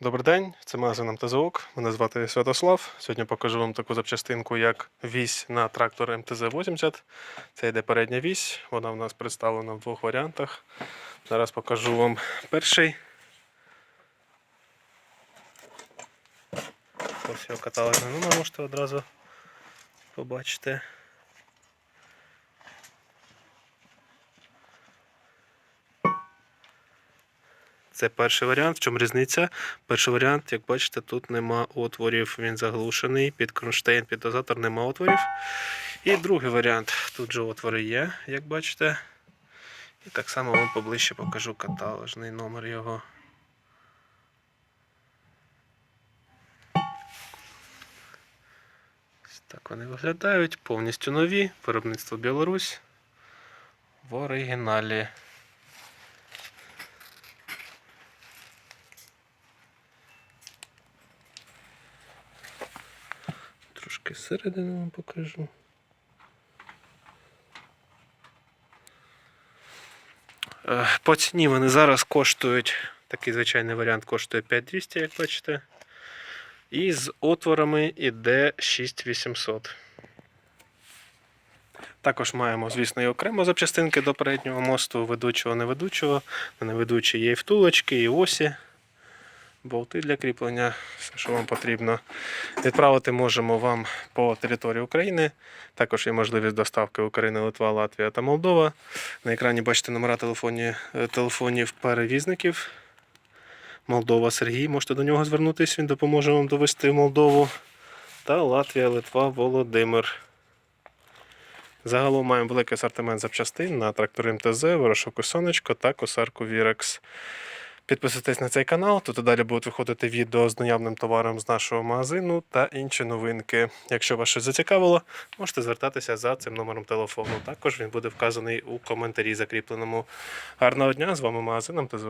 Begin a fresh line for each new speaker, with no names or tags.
Добрий день, це магазин МТЗОК. Мене звати Святослав. Сьогодні покажу вам таку запчастинку, як вісь на трактор МТЗ-80. Це йде передня вісь. Вона в нас представлена в двох варіантах. Зараз покажу вам перший. Ось його каталожний номер можете одразу побачити. Це перший варіант. В чому різниця? Перший варіант, як бачите, тут нема отворів, він заглушений. Під кронштейн, під дозатор нема отворів. І другий варіант. Тут же отвори є, як бачите. І так само вам поближче покажу каталожний номер його. Так вони виглядають. Повністю нові. Виробництво Білорусь. В оригіналі. Трошки зсередини вам покажу. Е, По ціні вони зараз коштують, такий звичайний варіант коштує 5200, як бачите. І з отворами іде 6800. Також маємо, звісно, і окремо запчастинки до переднього мосту, ведучого, неведучого. На неведучій є і втулочки, і осі болти для кріплення, все, що вам потрібно. Відправити можемо вам по території України. Також є можливість доставки Україна, Литва, Латвія та Молдова. На екрані бачите номера телефонів, телефонів перевізників. Молдова Сергій, можете до нього звернутися, він допоможе вам довести Молдову. Та Латвія, Литва, Володимир. Загалом маємо великий асортимент запчастин на трактори МТЗ, ворошоку Сонечко та косарку Вірекс. Підписуйтесь на цей канал, тут і далі будуть виходити відео з наявним товаром з нашого магазину та інші новинки. Якщо вас щось зацікавило, можете звертатися за цим номером телефону. Також він буде вказаний у коментарі закріпленому. Гарного дня! З вами магазин МТЗ.